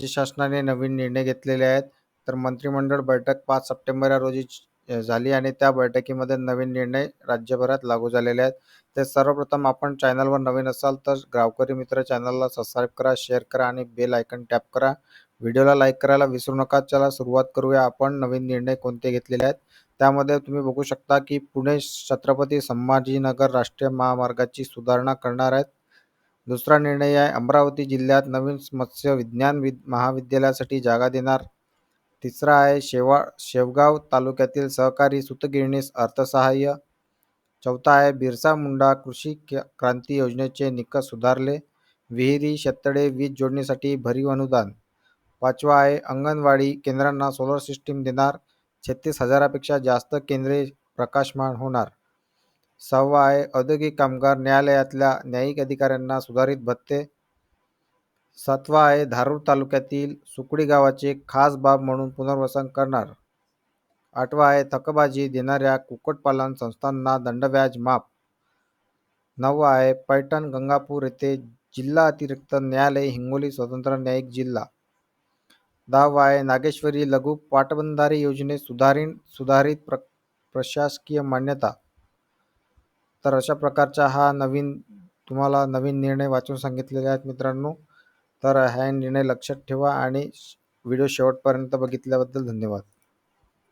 राज्य शासनाने नवीन निर्णय घेतलेले आहेत. तर मंत्रिमंडळ बैठक पाच सप्टेंबर या रोजी झाली आणि त्या बैठकीमध्ये नवीन निर्णय राज्यभरात लागू झालेले आहेत. तर सर्वप्रथम आपण चॅनलवर नवीन असाल तर गावकरी मित्र चॅनलला सबस्क्राईब करा शेअर करा आणि बेल आयकन टॅप करा. व्हिडिओला लाईक करायला विसरू नका. चला सुरुवात करूया. आपण नवीन निर्णय कोणते घेतलेले आहेत? त्यामध्ये तुम्ही बघू शकता की पुणे छत्रपती संभाजीनगर राष्ट्रीय महामार्गाची सुधारणा करणार आहेत. दुसरा निर्णय आहे अमरावती जिल्ह्यात नवीन मत्स्य विज्ञान विद महाविद्यालयासाठी जागा देणार. तिसरा आहे शेवा शेवगाव तालुक्यातील सहकारी सूतगिरणीस अर्थसहाय्य. चौथा आहे बिरसा मुंडा कृषी क्रांती योजनेचे निकष सुधारले. विहिरी शेततळे वीज जोडणीसाठी भरीव अनुदान. पाचवा आहे अंगणवाडी केंद्रांना सोलर सिस्टीम देणार. छत्तीस हजारापेक्षा जास्त केंद्रे प्रकाशमान होणार. सहावा आहे औद्योगिक कामगार न्यायालयातल्या न्यायिक अधिकाऱ्यांना सुधारित भत्ते. सातवा आहे धारूर तालुक्यातील सुकडी गावाचे खास बाब म्हणून पुनर्वसन करणार. आठवा आहे थकबाजी देणाऱ्या कुक्कुटपालन संस्थांना दंडव्याज माफ. नववा आहे पैठण गंगापूर येथे जिल्हा अतिरिक्त न्यायालय हिंगोली स्वतंत्र न्यायिक जिल्हा. दहावा आहे नागेश्वरी लघु पाटबंधारे योजनेत सुधारित सुधारित प्र प्रशासकीय मान्यता. तर अशा प्रकारचा हा नवीन तुम्हाला नवीन निर्णय वाचून सांगितलेले आहेत मित्रांनो. तर हा निर्णय लक्षात ठेवा आणि व्हिडिओ शेवटपर्यंत बघितल्याबद्दल धन्यवाद.